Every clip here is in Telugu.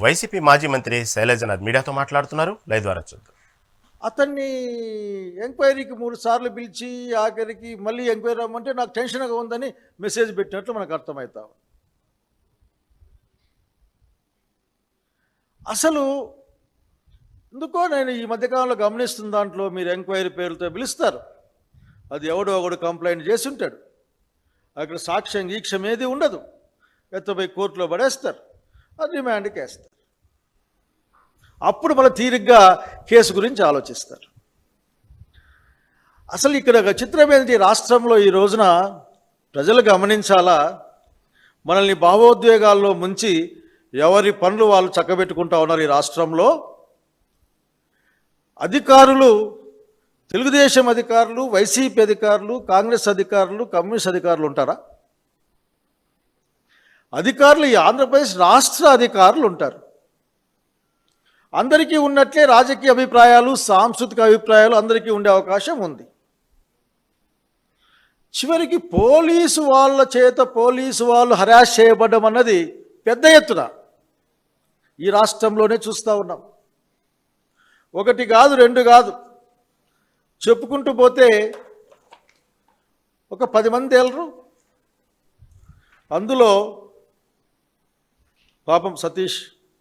వైసీపీ మాజీ మంత్రి శైలజనాథ్ మీడియాతో మాట్లాడుతున్నారు. లైవ్ ద్వారా చూద్దాం. అతన్ని ఎంక్వైరీకి మూడు సార్లు పిలిచి ఆఖరికి మళ్ళీ ఎంక్వైరీ రమ్మంటే నాకు టెన్షన్గా ఉందని మెసేజ్ పెట్టినట్లు మనకు అర్థమవుతా అసలు ఎందుకో నేను ఈ మధ్యకాలంలో గమనిస్తున్న దాంట్లో మీరు ఎంక్వైరీ పేరుతో పిలుస్తారు. అది ఎవడో ఒకడు కంప్లైంట్ చేసి ఉంటాడు. అక్కడ సాక్ష్యం గీక్షం ఏది ఉండదు. ఎత్తపోయి కోర్టులో పడేస్తారు. రిమాండ్కి వేస్తారు. అప్పుడు మన తీరిగ్గా కేసు గురించి ఆలోచిస్తారు. అసలు ఇక్కడ చిత్రం ఏంటి? రాష్ట్రంలో ఈ రోజున ప్రజలు గమనించాలా? మనల్ని భావోద్వేగాల్లో ముంచి ఎవరి పనులు వాళ్ళు చక్కబెట్టుకుంటా ఉన్నారు ఈ రాష్ట్రంలో? అధికారులు తెలుగుదేశం అధికారులు వైసీపీ అధికారులు కాంగ్రెస్ అధికారులు కమ్యూనిస్ట్ అధికారులు ఉంటారా? అధికారులు ఈ ఆంధ్రప్రదేశ్ రాష్ట్ర అధికారులు ఉంటారు. అందరికీ ఉన్నట్లే రాజకీయ అభిప్రాయాలు సాంస్కృతిక అభిప్రాయాలు అందరికీ ఉండే అవకాశం ఉంది. చివరికి పోలీసు వాళ్ళ చేత పోలీసు వాళ్ళు హరాస్ చేయబడ్డం అన్నది పెద్ద ఎత్తున ఈ రాష్ట్రంలోనే చూస్తూ ఉన్నాం. ఒకటి కాదు రెండు కాదు. చెప్పుకుంటూ పోతే ఒక పది మంది వెళ్ళరు అందులో పాపం సతీష్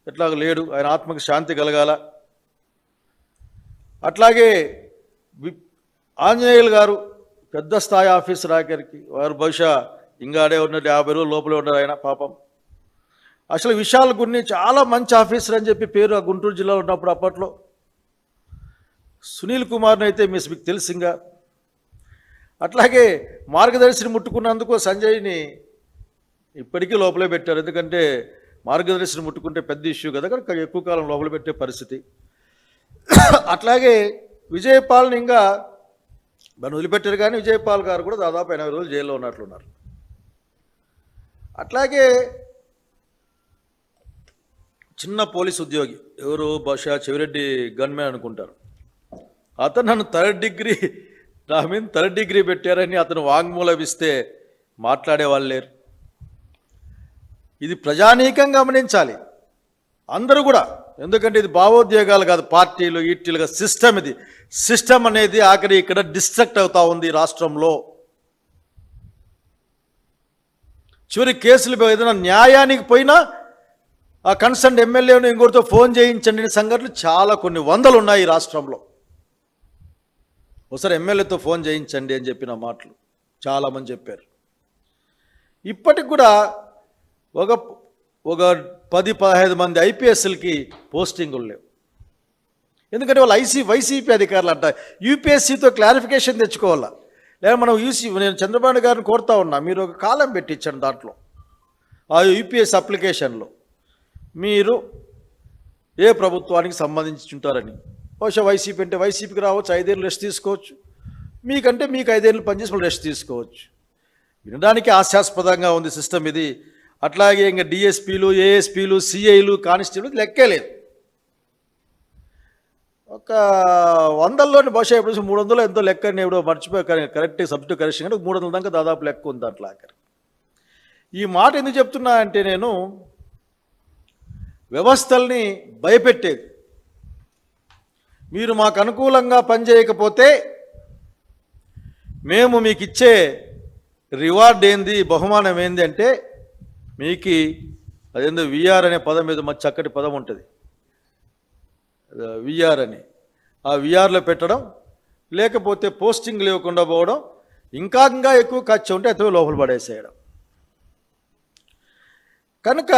ఎట్లాగ లేడు ఆయన ఆత్మకి శాంతి కలగాల. అట్లాగే ఆంజనేయులు గారు పెద్ద స్థాయి ఆఫీసర్ ఆఖరికి వారు బహుశా ఇంగాడే ఉన్నట్టు యాభై రోజులు లోపలే ఉన్నారు ఆయన పాపం. అసలు విశాల్ గురిని చాలా మంచి ఆఫీసర్ అని చెప్పి పేరు ఆ గుంటూరు జిల్లాలో ఉన్నప్పుడు అప్పట్లో. సునీల్ కుమార్ని అయితే మిస్ మీకు తెలిసింగా అట్లాగే మార్గదర్శిని ముట్టుకున్నందుకు సంజయ్ని ఇప్పటికీ లోపలే పెట్టారు. ఎందుకంటే మార్గదర్శనం ముట్టుకుంటే పెద్ద ఇష్యూ కదా కనుక ఎక్కువ కాలం లోపల పెట్టే పరిస్థితి. అట్లాగే విజయపాల్ని ఇంకా దాన్ని వదిలిపెట్టారు కానీ విజయపాల్ గారు కూడా దాదాపు ఎనభై రోజులు జైల్లో ఉన్నట్లున్నారు. అట్లాగే చిన్న పోలీస్ ఉద్యోగి ఎవరు బహుశా చెవిరెడ్డి గన్మెన్ అనుకుంటారు. అతను నన్ను థర్డ్ డిగ్రీ నా మీద థర్డ్ డిగ్రీ పెట్టారని అతను వాంగ్మూలం ఇస్తే మాట్లాడే వాళ్ళు లేరు. ఇది ప్రజానీకం గమనించాలి. అందరూ కూడా ఎందుకంటే ఇది భావోద్వేగాలు కాదు పార్టీలు ఈటీలుగా సిస్టమ్ ఇది. సిస్టమ్ అనేది ఆఖరి ఇక్కడ డిస్ట్రక్ట్ అవుతూ ఉంది రాష్ట్రంలో. చివరి కేసులు ఏదైనా న్యాయానికి పోయినా ఆ కన్సర్న్ ఎమ్మెల్యేను ఇంకోటితో ఫోన్ చేయించండి సంఘటనలు చాలా కొన్ని వందలు ఉన్నాయి ఈ రాష్ట్రంలో. ఒకసారి ఎమ్మెల్యేతో ఫోన్ చేయించండి అని చెప్పిన మాటలు చాలామంది చెప్పారు. ఇప్పటికి కూడా ఒక ఒక పది పదహైదు మంది ఐపీఎస్లకి పోస్టింగులు లేవు. ఎందుకంటే వాళ్ళు ఐసీ వైసీపీ అధికారులు అంట యూపీఎస్సీతో క్లారిఫికేషన్ తెచ్చుకోవాలా? లేదా మనం యూసీ నేను చంద్రబాబు గారిని కోరుతా ఉన్నా మీరు ఒక కాలం పెట్టించండి దాంట్లో. ఆ యూపీఎస్ అప్లికేషన్లో మీరు ఏ ప్రభుత్వానికి సంబంధించి ఉంటారని. బహుశా వైసీపీ అంటే వైసీపీకి రావచ్చు ఐదేళ్ళు రెస్ట్ తీసుకోవచ్చు. మీకంటే మీకు ఐదేళ్ళు పనిచేసి వాళ్ళు రెస్ట్ తీసుకోవచ్చు. వినడానికి హాస్యాస్పదంగా ఉంది సిస్టమ్ ఇది. అట్లాగే ఇంకా డిఎస్పీలు ఏఎస్పీలు సిఐలు కానిస్టేబుల్ లెక్కే లేదు. ఒక వందల్లోని బహుశా ఎప్పుడు మూడు వందలు ఎంతో లెక్క ఎవడో మర్చిపోయి కరెక్ట్ సబ్జెక్ట్ కరెక్షన్ అంటే మూడు వందల దాకా దాదాపు లెక్క ఉంది అట్లా ఈ మాట ఎందుకు చెప్తున్నా అంటే నేను వ్యవస్థల్ని భయపెట్టేది. మీరు మాకు అనుకూలంగా పనిచేయకపోతే మేము మీకు ఇచ్చే రివార్డ్ ఏంది బహుమానం ఏంది అంటే మీకు అదేందో విఆర్ అనే పదం మీద మంచి చక్కటి పదం ఉంటుంది. విఆర్ అని. ఆ విఆర్లో పెట్టడం లేకపోతే పోస్టింగ్ లేకుండా పోవడం ఇంకా ఇంకా ఎక్కువ ఖర్చు ఉంటే అతను లోపల పడేసేయడం. కనుక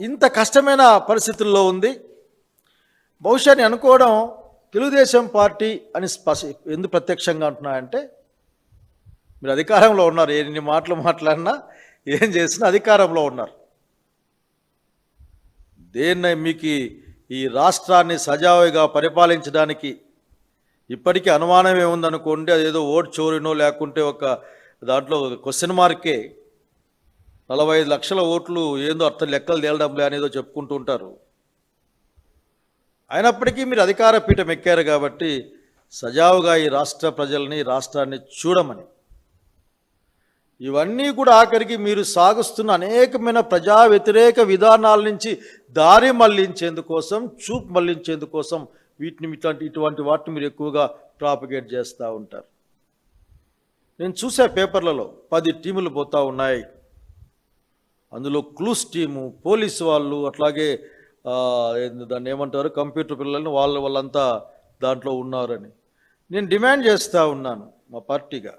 ఇంత కష్టమైన పరిస్థితుల్లో ఉంది. బహుశా అనుకోవడం తెలుగుదేశం పార్టీ అని స్పష్ట ఎందుకు ప్రత్యక్షంగా అంటున్నాయంటే మీరు అధికారంలో ఉన్నారు ఎన్ని మాటలు మాట్లాడినా ఏం చేసినా అధికారంలో ఉన్నారు. దేన్న మీకు ఈ రాష్ట్రాన్ని సజావుగా పరిపాలించడానికి ఇప్పటికీ అనుమానం ఏముందనుకోండి అదేదో ఓటు చోరినో లేకుంటే ఒక దాంట్లో క్వశ్చన్ మార్కే నలభై ఐదు లక్షల ఓట్లు ఏందో అర్థం లెక్కలు తేలడంలే అనేదో చెప్పుకుంటూ ఉంటారు. అయినప్పటికీ మీరు అధికార పీఠం ఎక్కారు కాబట్టి సజావుగా ఈ రాష్ట్ర ప్రజల్ని రాష్ట్రాన్ని చూడమని ఇవన్నీ కూడా ఆఖరికి మీరు సాగుస్తున్న అనేకమైన ప్రజా వ్యతిరేక విధానాల నుంచి దారి మళ్ళించేందుకోసం చూపు మళ్ళించేందుకోసం వీటిని ఇట్లాంటి ఇటువంటి వాటిని మీరు ఎక్కువగా ప్రాపగేట్ చేస్తూ ఉంటారు. నేను చూసా పేపర్లలో పది టీములు పోతూ ఉన్నాయి. అందులో క్లూస్ టీము పోలీసు వాళ్ళు అట్లాగే దాన్ని ఏమంటారు కంప్యూటర్ పిల్లల్ని వాళ్ళ వాళ్ళంతా దాంట్లో ఉన్నారని. నేను డిమాండ్ చేస్తూ ఉన్నాను మా పార్టీగా.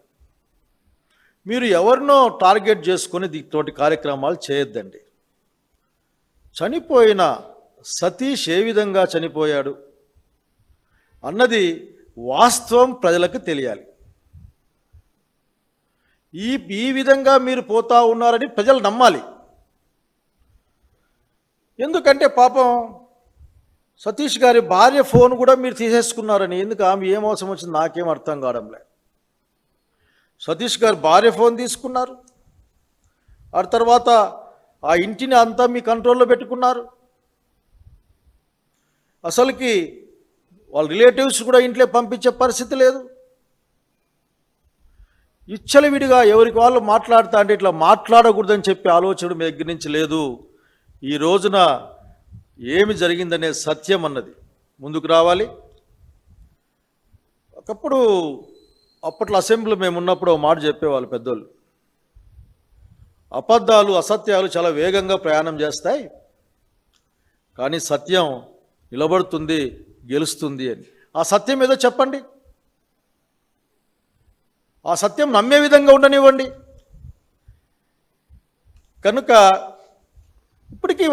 మీరు ఎవరినో టార్గెట్ చేసుకొని తోటి కార్యక్రమాలు చేయొద్దండి. చనిపోయిన సతీష్ ఏ విధంగా చనిపోయాడు అన్నది వాస్తవం ప్రజలకు తెలియాలి. ఈ ఈ విధంగా మీరు పోతా ఉన్నారని ప్రజలు నమ్మాలి. ఎందుకంటే పాపం సతీష్ గారి భార్య ఫోన్ కూడా మీరు తీసేసుకున్నారని ఎందుకు ఆమె ఏం అవసరం వచ్చింది నాకేం అర్థం కావడంలే. సతీష్ గారు భార్య ఫోన్ తీసుకున్నారు. ఆ తర్వాత ఆ ఇంటిని అంతా మీ కంట్రోల్లో పెట్టుకున్నారు. అసలుకి వాళ్ళ రిలేటివ్స్ కూడా ఇంట్లో పంపించే పరిస్థితి లేదు. ఇచ్చలవిడిగా ఎవరికి వాళ్ళు మాట్లాడుతా అంటే ఇట్లా మాట్లాడకూడదని చెప్పే ఆలోచన మీ దగ్గర నుంచి లేదు. ఈ రోజున ఏమి జరిగిందనే సత్యం అన్నది. ముందుకు రావాలి. ఒకప్పుడు అప్పట్లో అసెంబ్లీ మేము ఉన్నప్పుడు ఒక మాట చెప్పేవాళ్ళు పెద్దోళ్ళు. అబద్ధాలు అసత్యాలు చాలా వేగంగా ప్రయాణం చేస్తాయి. కానీ సత్యం నిలబడుతుంది గెలుస్తుంది అని. ఆ సత్యం ఏదో చెప్పండి. ఆ సత్యం నమ్మే విధంగా ఉండనివ్వండి. కనుక ఇప్పటికీ